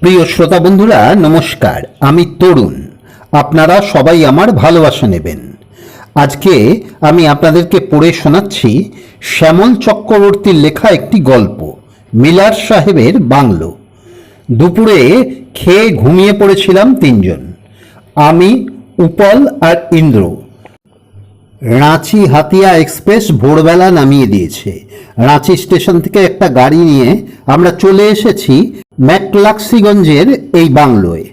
প্রিয় শ্রোতা বন্ধুরা, নমস্কার। আমি তরুণ। আপনারা সবাই আমার ভালোবাসা নেবেন। আজকে আমি আপনাদেরকে পড়ে শোনাচ্ছি শ্যামল চক্রবর্তীর লেখা একটি গল্প, মিলার সাহেবের বাংলো। দুপুরে খেয়ে ঘুমিয়ে পড়েছিলাম তিনজন। আমি, উপল আর ইন্দ্র। রাঁচি হাতিয়া এক্সপ্রেস ভোরবেলা নামিয়ে দিয়েছে। রাঁচি স্টেশন থেকে একটা গাড়ি নিয়ে আমরা চলে এসেছি ম্যাকলাক্সিগঞ্জের এই বাংলোয়।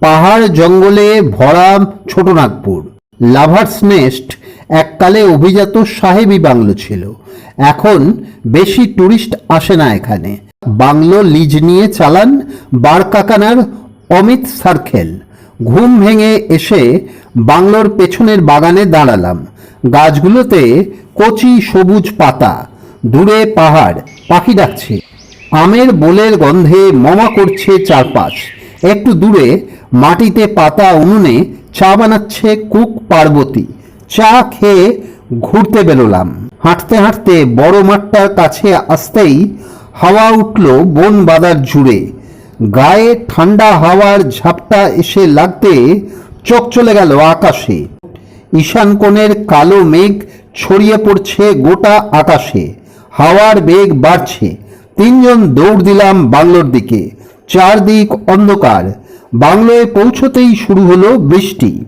পাহাড় জঙ্গলে ভরা ছোটনাগপুর। লাভার্স নেস্ট এককালে অভিজাত সাহেবী বাংলো ছিল। এখন বেশি ট্যুরিস্ট আসে না এখানে। বাংলো লিজ নিয়ে চালান বারকাকানার অমিত সার্কেল ঘুম ভেঙে এসে বাংলোর পেছনের বাগানে দাঁড়ালাম। গাছগুলোতে কচি সবুজ পাতা দূরে পাহাড়, পাখি ডাকছে। আমের বোলের গন্ধে মমা করছে চারপাশ। একটু দূরে মাটিতে পাতা উনুনে চা বানাচ্ছে কুক পার্বতী। চা খেয়ে ঘুরতে বেরোলাম। হাঁটতে হাঁটতে বড় মাঠটার কাছে আসতেই হাওয়া উঠল বন বাদার জুড়ে গায়ে ঠান্ডা হাওয়ার ঝাপটা এসে লাগতে চোখ চলে গেল আকাশে। ঈশান কোণের কালো মেঘ ছড়িয়ে পড়ছে গোটা আকাশে। হাওয়ার বেগ বাড়ছে। তিনজন দৌড় দিলাম বাংলোর দিকে। চারদিক অন্ধকার। বাংলোয় পৌঁছতেই শুরু হলো বৃষ্টি।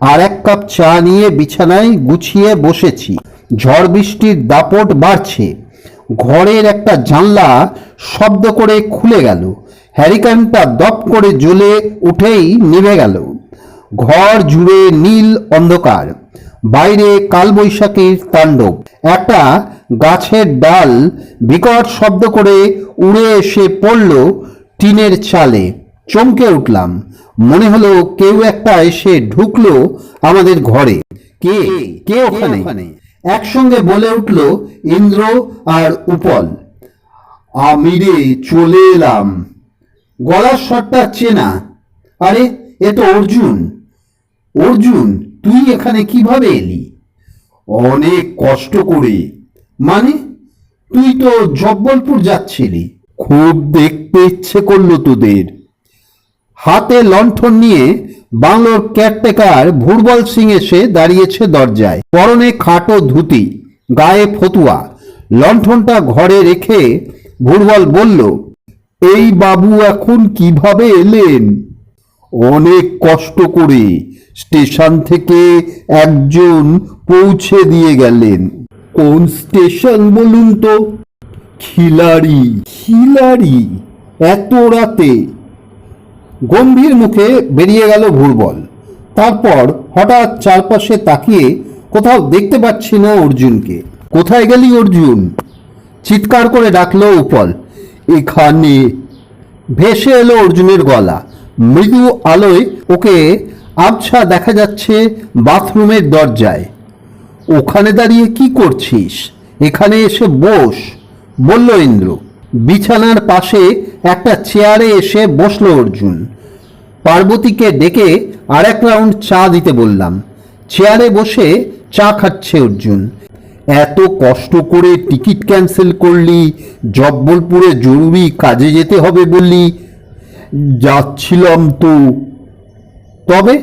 আর এক কাপ চা নিয়ে বিছানায় গুছিয়ে বসেছি। ঝড় বৃষ্টির দাপট বাড়ছে। ঘরের একটা জানলা শব্দ করে খুলে গেল। হ্যারিকানটা দপ করে জ্বলে উঠেই নিভে গেল। ঘর জুড়ে নীল অন্ধকার। বাইরে কালবৈশাখীর তাণ্ডব। একটা গাছের ডাল বিকট শব্দ করে উড়ে এসে পড়ল টিনের চালে চমকে উঠলাম। মনে হলো কেউ একটা এসে ঢুকলো আমাদের ঘরে। কে? কে ওখানে? একসঙ্গে বলে উঠল ইন্দ্র আর উপল। আমি রে, চলে এলাম। গলার স্বরটা চেনা। আরে, এ তো অর্জুন। অর্জুন তুই এখানে কীভাবে এলি? অনেক কষ্ট করে। মানে তুই তো জব্বলপুর যাচ্ছিলি। খুব দেখতে ইচ্ছে করল তোদের। হাতে লণ্ঠন নিয়ে বাংলোর ক্যারটেকার ভুরবল সিং এসে দাঁড়িয়েছে দরজায়। পরনে খাটো ধুতি, গায়ে ফতুয়া। লণ্ঠনটা ঘরে রেখে ভুরবল বলল, এই বাবু এখন কীভাবে এলেন? অনেক কষ্ট করে। স্টেশন থেকে একজন পৌঁছে দিয়ে গেলেন। কোন স্টেশন বলুন তো? খিলাড়ি। খিলাড়ি? এত রাতে? গম্ভীর মুখে বেরিয়ে গেল ভুরবল। তারপর হঠাৎ চারপাশে তাকিয়ে কোথাও দেখতে পাচ্ছি না অর্জুনকে। কোথায় গেলি অর্জুন? চিৎকার করে ডাকলো উপল। এখানে। ভেসে এলো অর্জুনের গলা। মৃদু আলোয় ওকে আবছা দেখা যাচ্ছে বাথরুমের দরজায়। ওখানে দাঁড়িয়ে কি করছিস? এখানে এসে বস, বলল ইন্দ্র। বিছানার পাশে একটা চেয়ারে এসে বসল অর্জুন। পার্বতীকে ডেকে আর এক রাউন্ড চা দিতে বললাম। চেয়ারে বসে চা খাচ্ছে অর্জুন। এত কষ্ট করে টিকিট ক্যান্সেল করলি, জব্বলপুরে জরুরি কাজে যেতে হবে বললি। যাচ্ছিলাম তো। তবে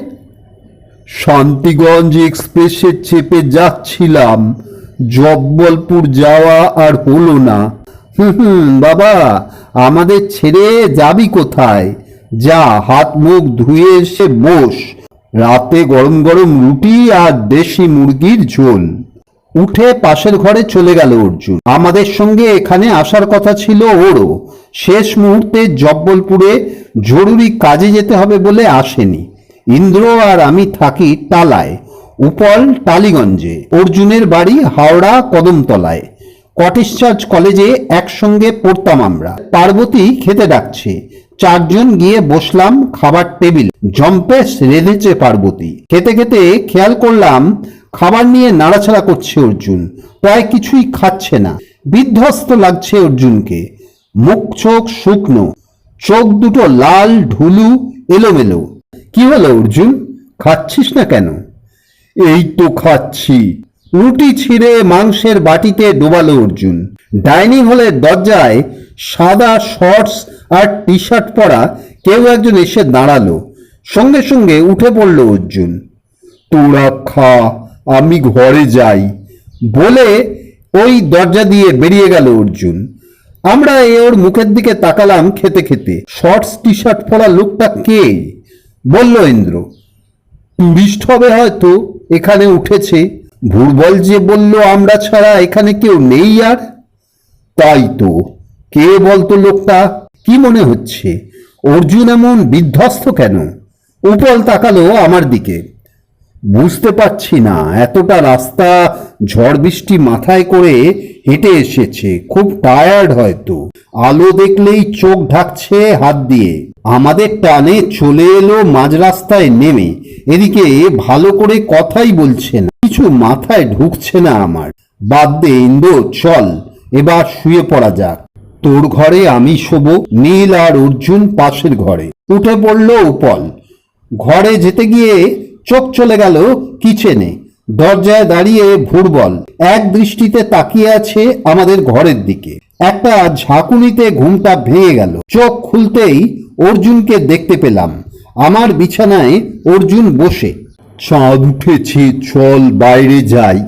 শান্তিগঞ্জ এক্সপ্রেসে চেপে যাচ্ছিলাম। জব্বলপুর যাওয়া আর হলো না। হুম বাবা, আমাদের ছেড়ে যাবি কোথায়? যা, হাত, মুখ ধুয়ে এসে বস। রাতে গরম গরম রুটি আর দেশি মুরগির ঝোল। উঠে পাশের ঘরে চলে গেল অর্জুন। আমাদের সঙ্গে এখানে আসার কথা ছিল ওরও। শেষ মুহূর্তে জব্বলপুরে জরুরি কাজে যেতে হবে বলে আসেনি। ইন্দ্র আর আমি থাকি টালায় উপল টালিগঞ্জে, অর্জুনের বাড়ি হাওড়া কদমতলায়। চার্চ কলেজে একসঙ্গে পড়তাম আমরা। পার্বতী খেতে ডাকছে। চারজন গিয়ে বসলাম খাবার টেবিল। জম্পেশ রেঁধেছে পার্বতী। খেতে খেতে খেয়াল করলাম খাবার নিয়ে নাড়াছাড়া করছে অর্জুন। প্রায় কিছুই খাচ্ছে না। বিধ্বস্ত লাগছে অর্জুনকে। মুখ চোখ শুকনো। চোখ দুটো লাল, ঢুলু, এলোমেলো। কি হলো অর্জুন? খাচ্ছিস না কেন? এই তো খাচ্ছি। রুটি ছিঁড়ে মাংসের বাটিতে ডোবালো অর্জুন। ডাইনিং হলের দরজায় সাদা শর্টস আর টি শার্ট পরা কেউ একজন এসে দাঁড়াল। সঙ্গে সঙ্গে উঠে পড়ল অর্জুন। তোরা খা, আমি ঘরে যাই বলে ওই দরজা দিয়ে বেরিয়ে গেল অর্জুন। আমরা এ ওর মুখের দিকে তাকালাম খেতে খেতে। শর্টস টি শার্ট পরা লোকটা কে? বলল ইন্দ্র টুরিস্ট হবে হয়তো, এখানে উঠেছে। ভুরবল যে বলল, আমরা ছাড়া এখানে কেউ নেই আর? তাই তো। কে বলতো লোকটা? কি মনে হচ্ছে? অর্জুন এমন বিধ্বস্ত কেন? উপল তাকালো আমার দিকে। বুঝতে পারছি না, এতটা রাস্তা ঝড় বৃষ্টি মাথায় করে হেঁটে এসেছে। খুব টায়ার্ড হয়তো। আলো দেখলেই চোখ ঢাকছে হাত দিয়ে। আমাদের টানে চলে এলো মাঝ রাস্তায় নেমে। এদিকে ভালো করে কথাই বলছে না। কিছু মাথায় ঢুকছে না আমার। বাদ দে ইন্দো চল, এবার শুয়ে পড়া যাক। তোর ঘরে আমি শোব, নীল আর অর্জুন পাশের ঘরে। উঠে পড়ল উপল। ঘরে যেতে গিয়ে চোখ চলে গেল কিচেনে। দরজায় দাঁড়িয়ে ভুরবল। এক দৃষ্টিতে তাকিয়ে আছে আমাদের ঘরের দিকে। একটা ঝাঁকুনিতে ঘুমটা ভেঙে গেল। চোখ খুলতেই অর্জুনকে দেখতে পেলাম। আমার বিছানায় অর্জুন বসে। চাঁদ উঠেছে, চল বাইরে যাই।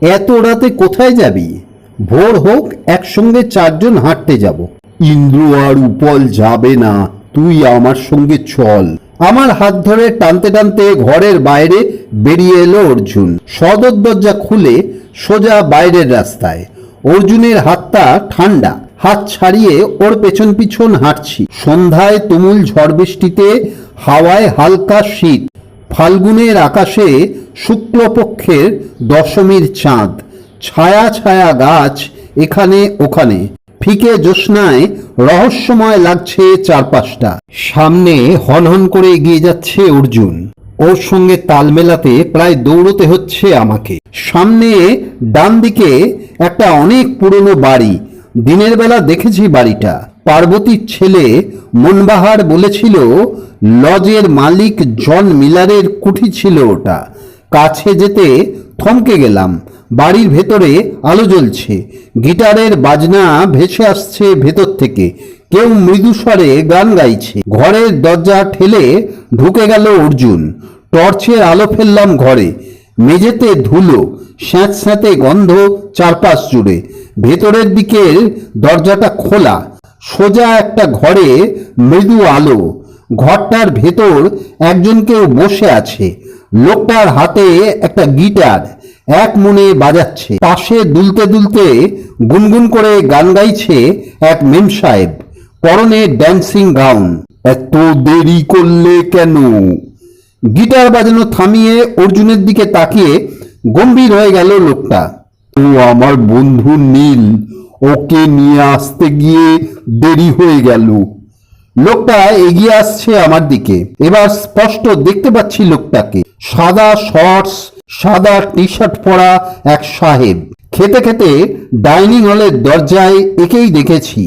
এত রাতে কোথায় যাবি? ভোর হোক, একসঙ্গে চারজন হাঁটতে যাব। ইন্দ্র আর উপল যাবে না, তুই আমার সঙ্গে চল। আমার হাত ধরে টানতে টানতে ঘরের বাইরে বেরিয়ে এলো অর্জুন। সদর দরজা খুলে সোজা বাইরের রাস্তায়। অর্জুনের হাতটা ঠান্ডা। হাত ছাড়িয়ে ওর পেছন পিছন হাঁটছি। সন্ধ্যায় তুমুল ঝড় বৃষ্টিতে হাওয়ায় হালকা শীত। ফাল্গুনের আকাশে শুক্লপক্ষের দশমীর চাঁদ। ছায়া ছায়া গাছ এখানে ওখানে। ফিকে জ্যোৎস্নায় রহস্যময় লাগছে চারপাশটা। সামনে হনহন করে এগিয়ে যাচ্ছে অর্জুন। ওর সঙ্গে তাল মেলাতে প্রায় দৌড়তে হচ্ছে আমাকে। সামনে ডান দিকে একটা অনেক পুরনো বাড়ি। দিনের বেলা দেখেছি বাড়িটা। পার্বতীর ছেলে মনবাহার বলেছিল, লজের মালিক জন মিলারের কুঠি ছিল ওটা। কাছে যেতে থমকে গেলাম। বাড়ির ভেতরে আলো জ্বলছে। গিটারের বাজনা ভেসে আসছে ভেতর থেকে। কেউ মৃদু স্বরে গান গাইছে। ঘরের দরজা ঠেলে ঢুকে গেল অর্জুন। টর্চের আলো ফেললাম ঘরে। মেঝেতে ধুলো স্যাঁত স্যাঁতে গন্ধ চারপাশ জুড়ে। ভেতরের দিকের দরজাটা খোলা, সোজা একটা ঘরে মৃদু আলো। ঘরটার ভেতর একজন কেউ বসে আছে। লোকটার হাতে একটা গিটার, এক মনে বাজাচ্ছে। পাশে দুলতে দুলতে গুনগুন করে গান গাইছে এক মেম সাহেব, পরনে ড্যান্সিং গাউন এত দেরি করলে কেন? গিটার বাজানো থামিয়ে অর্জুনের দিকে তাকিয়ে গম্ভীর হয়ে গেল লোকটা। ও আমার বন্ধু নীল, ওকে নিয়ে আসতে গিয়ে দেরি হয়ে গেল। লোকটা এগিয়ে আসছে আমার দিকে। এবার স্পষ্ট দেখতে পাচ্ছি লোকটাকে। সাদা শর্টস সাদা টি শার্ট পরা এক সাহেব। খেতে খেতে ডাইনিং হলের দরজায় একেই দেখেছি।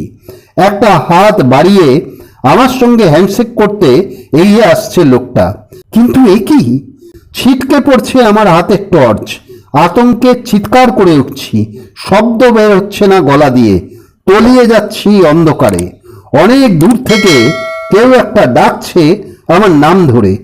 একটা হাত বাড়িয়ে আমার সঙ্গে হ্যান্ডশেক করতে এগিয়ে আসছে লোকটা। কিন্তু একই ছিটকে পড়ছে আমার হাতের টর্চ আতঙ্কে চিৎকার করে উঠছি, শব্দ বের হচ্ছে না গলা দিয়ে, তলিয়ে যাচ্ছি অন্ধকারে। অনেক দূর থেকে কেউ একটা ডাকছে আমার নাম ধরে।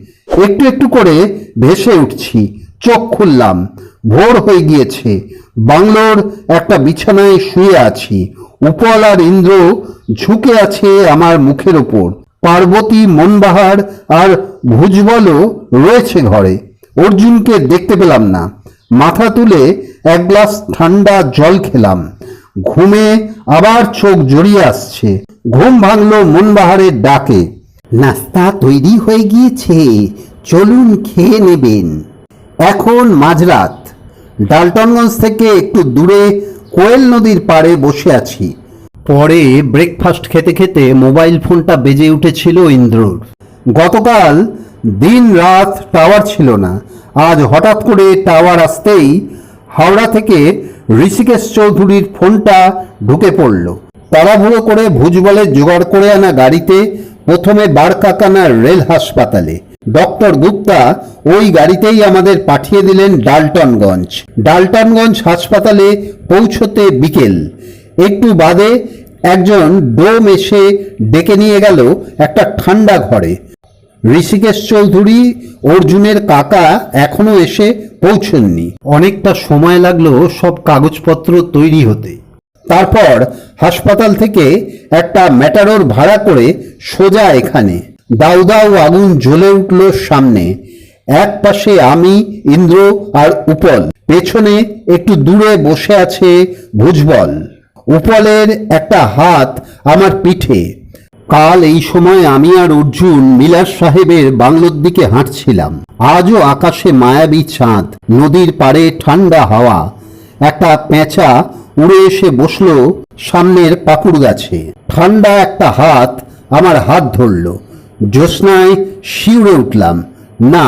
একটু একটু করে ভেসে উঠছি, চোখ খুললাম, ভোর হয়ে গিয়েছে। বাংলোর একটা বিছানায় শুয়ে আছি, উপল আর ইন্দ্র ঝুঁকে আছে আমার মুখের ওপর। পার্বতী, মনবাহার আর ভুজবলও রয়েছে ঘরে। অর্জুনকে দেখতে পেলাম না। মাথা তুলে এক গ্লাস ঠান্ডা জল খেলাম। ঘুমে আবার চোখ জড়িয়ে আসছে। ঘুম ভাঙলো মনবাহারের ডাকে। নাস্তা তৈরি হয়ে গিয়েছে, চলুন খেয়ে নেবেন। এখন মাঝরাত। ডালটনগঞ্জ থেকে একটু দূরে কোয়েল নদীর পাড়ে বসে আছি। পরে ব্রেকফাস্ট খেতে খেতে মোবাইল ফোনটা বেজে উঠেছিল ইন্দ্রর। গতকাল দিন রাত টাওয়ার ছিল না আজ হঠাৎ করে টাওয়ার আসতেই হাওড়া থেকে ঋষিকেশ চৌধুরীর ফোনটা ঢুকে পড়ল। তাড়াহুড়ো করে ভুজবলে জোগাড় করে আনা গাড়িতে প্রথমে বারকাকানা রেল হাসপাতালে। ডক্টর গুপ্তা ওই গাড়িতেই আমাদের পাঠিয়ে দিলেন ডালটনগঞ্জ। ডালটনগঞ্জ হাসপাতালে পৌঁছতে বিকেল। একটু বাদে একজন ডোম এসে ডেকে নিয়ে গেল একটা ঠান্ডা ঘরে। ঋষিকেশ চৌধুরী, অর্জুনের কাকা এখনও এসে পৌঁছননি। অনেকটা সময় লাগল সব কাগজপত্র তৈরি হতে। তারপর হাসপাতাল থেকে একটা ম্যাটারোর ভাড়া করে সোজা এখানে। দাউ দাউ আগুন জ্বলে উঠল সামনে। এক পাশে আমি, ইন্দ্র আর উপল। পেছনে একটু দূরে বসে আছে ভুজবল। উপলের একটা হাত আমার পিঠে। কাল এই সময় আমি আর অর্জুন মিলার সাহেবের বাংলোর দিকে হাঁটছিলাম। আজও আকাশে মায়াবী চাঁদ, নদীর পাড়ে ঠান্ডা হাওয়া, একটা পেঁচা উড়ে এসে বসল সামনের পাকুড় গাছে। ঠান্ডা একটা হাত আমার হাত ধরল। জ্যোৎস্নায় শিউরে উঠলাম। না,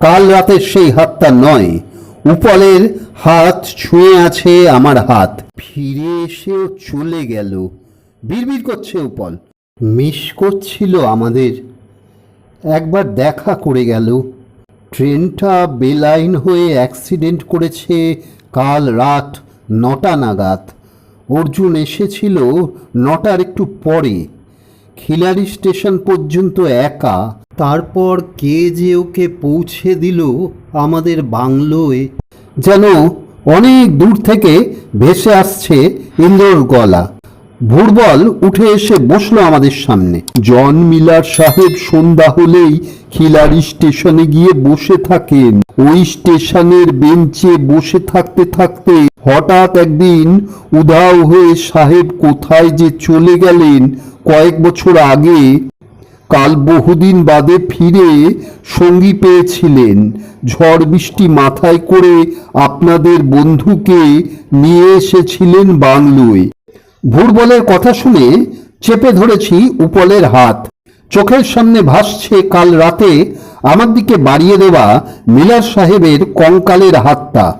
কাল রাতের সেই হাতটা নয়। উপলের হাত ছুঁয়ে আছে আমার হাত। ফিরে এসেও চলে গেল। বিড়বিড় করছে উপল। মিস করছিল আমাদের। একবার দেখা করে গেল। ট্রেনটা বেলাইন হয়ে অ্যাক্সিডেন্ট করেছে কাল রাত নটা নাগাদ। অর্জুন এসেছিল নটার একটু পরে। খিলারি স্টেশন পর্যন্ত একা। তারপর কে যে ওকে পৌঁছে দিল আমাদের বাংলোয়। যেন অনেক দূর থেকে ভেসে আসছে ইন্দোর গলা। ভুরবল উঠে এসে বসল আমাদের সামনে। জন মিলার সাহেব সন্ধ্যা হলেই খিলারি স্টেশনে গিয়ে বসে থাকেন। ওই স্টেশনের বেঞ্চে বসে থাকতে থাকতে হঠাৎ একদিন উধাও হয়ে সাহেব কোথায় যে চলে গেলেন কয়েক বছর আগে, কাল বহুদিন বাদে ফিরে সঙ্গী পেয়েছিলেন। ঝড় বৃষ্টি মাথায় করে আপনাদের বন্ধুকে নিয়ে এসেছিলেন বাংলোয়। ভুরবলের কথা শুনে চেপে ধরেছি উপলের হাত। চোখের সামনে ভাসছে কাল রাতে আমার দিকে বাড়িয়ে দেওয়া মিলার সাহেবের কঙ্কালের হাতটা।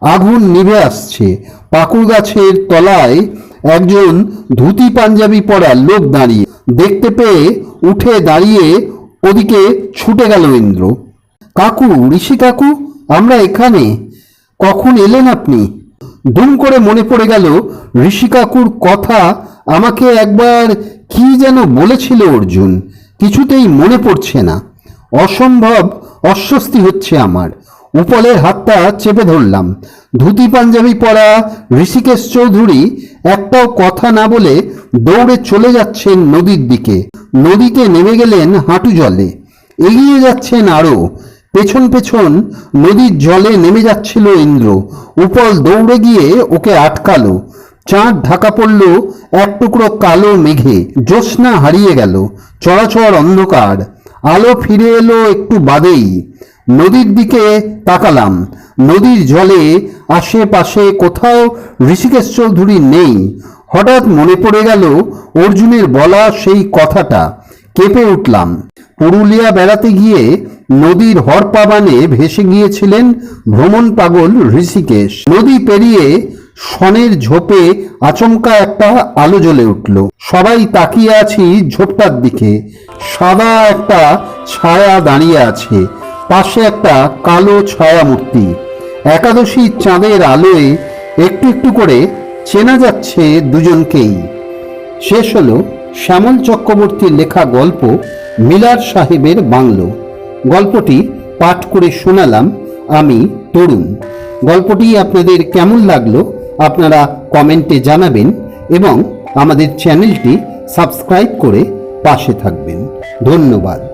আগুন নিভে আসছে। পাকুড় গাছের তলায় একজন ধুতি পাঞ্জাবি পরা লোক দাঁড়িয়ে। দেখতে পেয়ে উঠে দাঁড়িয়ে ওদিকে ছুটে গেল ইন্দ্র। কাকু, ঋষি কাকু, আমরা এখানে? কখন এলেন আপনি? দুম করে মনে পড়ে গেল, ঋষি কাকুর কথা আমাকে একবার কি যেন বলেছিল অর্জুন? কিছুতেই মনে পড়ছে না। অসম্ভব অস্বস্তি হচ্ছে আমার। উপলের হাতটা চেপে ধরলাম। ধুতি পাঞ্জাবি পরা ঋষিকেশ চৌধুরী একটাও কথা না বলে দৌড়ে চলে যাচ্ছেন নদীর দিকে। নদীতে নেমে গেলেন হাঁটু জলে। এগিয়ে যাচ্ছেন আরও। পেছন পেছন নদীর জলে নেমে যাচ্ছিল ইন্দ্র। উপল দৌড়ে গিয়ে ওকে আটকালো। চাঁদ ঢাকা পড়ল এক টুকরো কালো মেঘে। জ্যোৎস্না হারিয়ে গেল। চড়াচড় অন্ধকার। আলো ফিরে এলো একটু বাদেই। নদীর দিকে তাকালাম। নদীর জলে আশেপাশে কোথাও ঋষিকেশ চৌধুরী নেই। হঠাৎ মনে পড়ে গেল, অর্জুনের বলা সেই কথাটা। কেঁপে উঠলাম। পুরুলিয়া বেড়াতে গিয়ে নদীর হরপাবানে ভেসে গিয়েছিলেন ভ্রমণ পাগল ঋষিকেশ। নদী পেরিয়ে সনের ঝোপে আচমকা একটা আলো জ্বলে উঠল। সবাই তাকিয়ে আছি ঝোপটার দিকে। সাদা একটা ছায়া দাঁড়িয়ে আছে। পাশে একটা কালো ছায়া মূর্তি একাদশী চাঁদের আলোয় একটু একটু করে চেনা যাচ্ছে দুজনকেই। শেষ হলো শ্যামল চক্রবর্তীর লেখা গল্প মিলার সাহেবের বাংলো। গল্পটি পাঠ করে শোনালাম আমি, তরুণ। গল্পটি আপনাদের কেমন লাগল আপনারা কমেন্টে জানাবেন এবং আমাদের চ্যানেলটি সাবস্ক্রাইব করে পাশে থাকবেন। ধন্যবাদ।